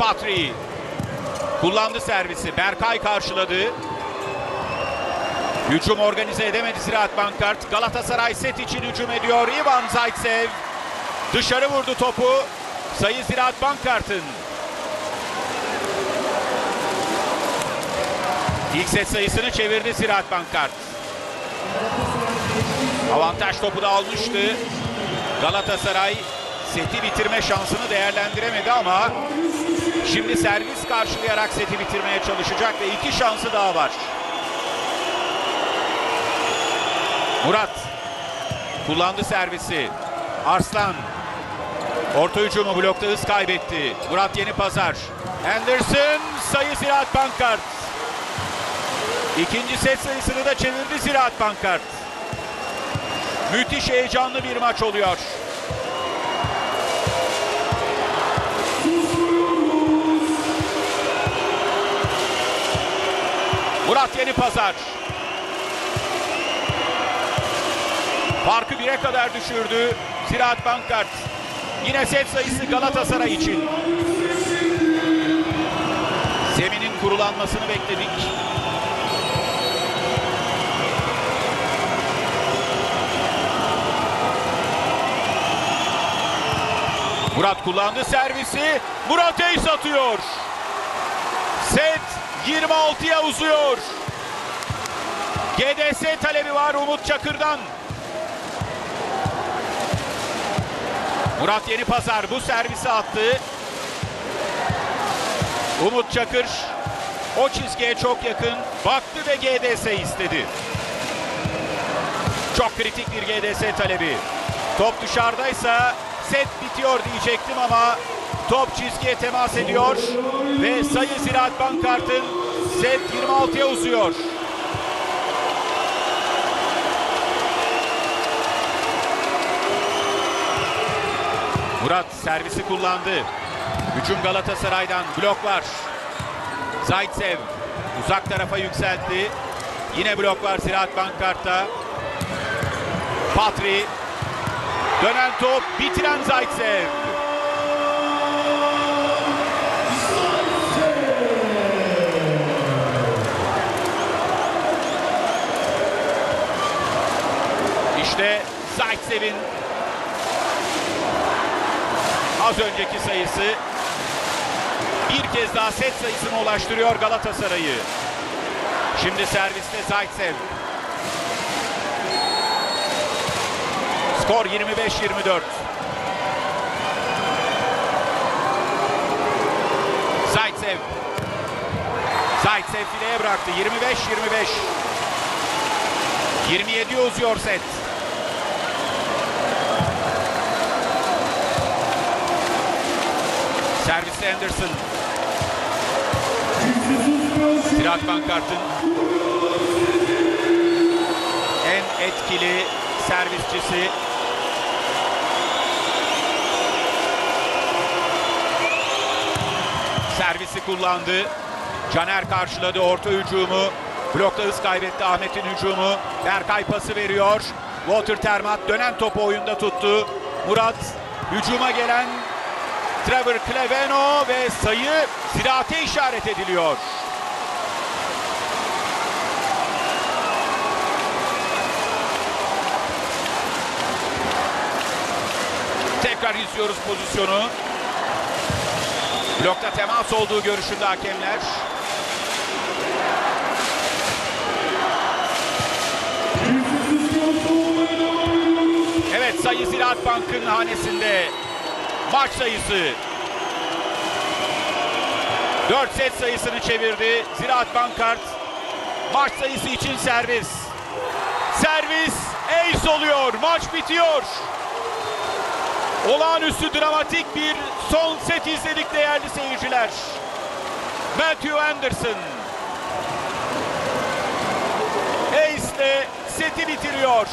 Patri. Kullandı servisi. Berkay karşıladı. Hücum organize edemedi Ziraat Bankart. Galatasaray set için hücum ediyor. Ivan Zaitsev dışarı vurdu topu. Sayı Ziraat Bankart'ın. İlk set sayısını çevirdi Ziraat Bankart. Avantaj topu da almıştı. Galatasaray seti bitirme şansını değerlendiremedi ama şimdi servis karşılayarak seti bitirmeye çalışacak ve iki şansı daha var. Murat kullandı servisi. Arslan orta hücumu blokta hız kaybetti. Murat Yeni Pazar. Anderson sayı Ziraat Bankart. İkinci set sayısını da çevirdi Ziraat Bankart. Müthiş heyecanlı bir maç oluyor. Murat Yeni Pazar. Farkı bire kadar düşürdü Ziraat Bankart. Yine set sayısı Galatasaray için. Zeminin kurulanmasını bekledik. Murat kullandı servisi. Murat ace atıyor. Set 26'ya uzuyor. GDS talebi var Umut Çakır'dan. Murat Yeni Pazar bu servisi attı. Umut Çakır o çizgiye çok yakın baktı ve GDS istedi. Çok kritik bir GDS talebi. Top dışarıdaysa set bitiyor diyecektim ama top çizgiye temas ediyor ve sayı Ziraat Bankart'ın set 26'ya uzuyor. Murat servisi kullandı. Hücum Galatasaray'dan blok var. Zaitsev uzak tarafa yükseltti. Yine blok var Ziraat Bankart'ta. Patri dönen top bitiren Zaitsev. İşte Zaitsev'in az önceki sayısı bir kez daha set sayısına ulaştırıyor Galatasaray'ı. Şimdi serviste Zaitsev. Skor 25-24. Zaitsev. Zaitsev fileye bıraktı. 25-25. 27'ye uzuyor set. Serviste Anderson. Ziraat Bankart'ın en etkili servisçisi. Servisi kullandı. Caner karşıladı orta hücumu. Blokta hız kaybetti Ahmet'in hücumu. Berkay pası veriyor. Walter Termat dönen topu oyunda tuttu. Murat hücuma gelen Trevor Cleveno ve sayı ziraate işaret ediliyor. Tekrar izliyoruz pozisyonu. Blokta temas olduğu görüşünde hakemler. Evet sayı Ziraat Bank'ın hanesinde. Maç sayısı 4 set sayısını çevirdi. Ziraat Bankart maç sayısı için servis. Servis ace oluyor. Maç bitiyor. Olağanüstü dramatik bir son set izledik değerli seyirciler. Matthew Anderson ace ile seti bitiriyor.